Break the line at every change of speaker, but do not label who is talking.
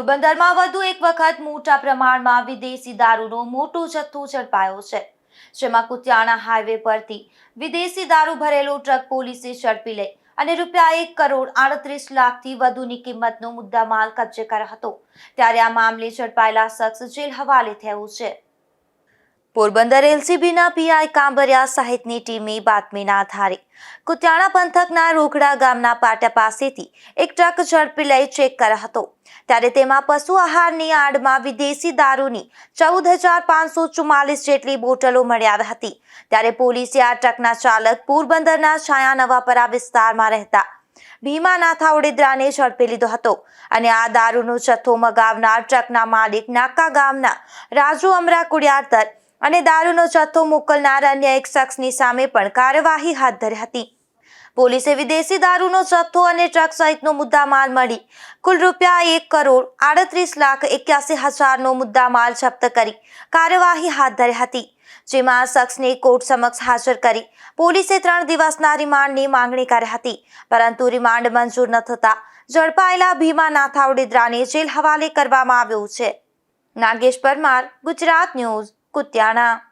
પોરબંદરમાં વધુ એક વખત મોટા પ્રમાણમાં વિદેશી દારૂનો મોટો જથ્થો ઝડપાયો છે. જેમાં કુતિયાણા હાઈવે પરથી વિદેશી દારૂ ભરેલો ટ્રક પોલીસે ઝડપી લઈ અને રૂપિયા એક કરોડ આડત્રીસ લાખથી વધુની કિંમતનો મુદ્દામાલ કબજે કર્યો હતો. ત્યારે આ મામલે ઝડપાયેલા શખ્સ જેલ હવાલે થયો છે. પોરબંદર એલસીબીના પીઆઈ કાંબરિયા સહિતની ટીમે બાતમીના આધારે કુતિયાણા પંથકના રોકડા ગામના પાટા પાસેથી એક ટ્રક ઝડપી લઈ ચેક કર્યો હતો. ત્યારે તેમાં પશુ આહારની આડમાં વિદેશી દારૂની ચૌદ હજાર પાંચસો ચુમ્માલીસ જેટલી બોટલો મળી આવી હતી. ત્યારે પોલીસે આ ટ્રકના ચાલક પોરબંદરના છાયા નવાપરા વિસ્તારમાં રહેતા ભીમાનાથા ઓડેદરાને ઝડપી લીધો હતો અને આ દારૂનો જથ્થો મગાવનાર ટ્રકના માલિક નાકા ગામના રાજુ અમરા કુડિયારતર અને દારૂનો જથ્થો મોકલનાર અન્ય એક શખ્સની સામે પણ કાર્યવાહી હાથ ધરી હતી. પોલીસે વિદેશી દારૂનો જથ્થો અને ટ્રક સહિતનો મુદ્દામાલ મળી કુલ રૂપિયા એક કરોડ આડત્રીસ લાખ એક્યાસી હજારનો મુદ્દામાલ જપ્ત કરી કાર્યવાહી હાથ ધરી હતી, જેમાં શખ્સને કોર્ટ સમક્ષ હાજર કરી પોલીસે ત્રણ દિવસના રિમાન્ડની માંગણી કરી હતી, પરંતુ રિમાન્ડ મંજૂર ન થતા ઝડપાયેલા ભીમા નાથાવડેદરાને જેલ હવાલે કરવામાં આવ્યો છે. નાગેશ પરમાર, ગુજરાત ન્યૂઝ. કુતિયાણા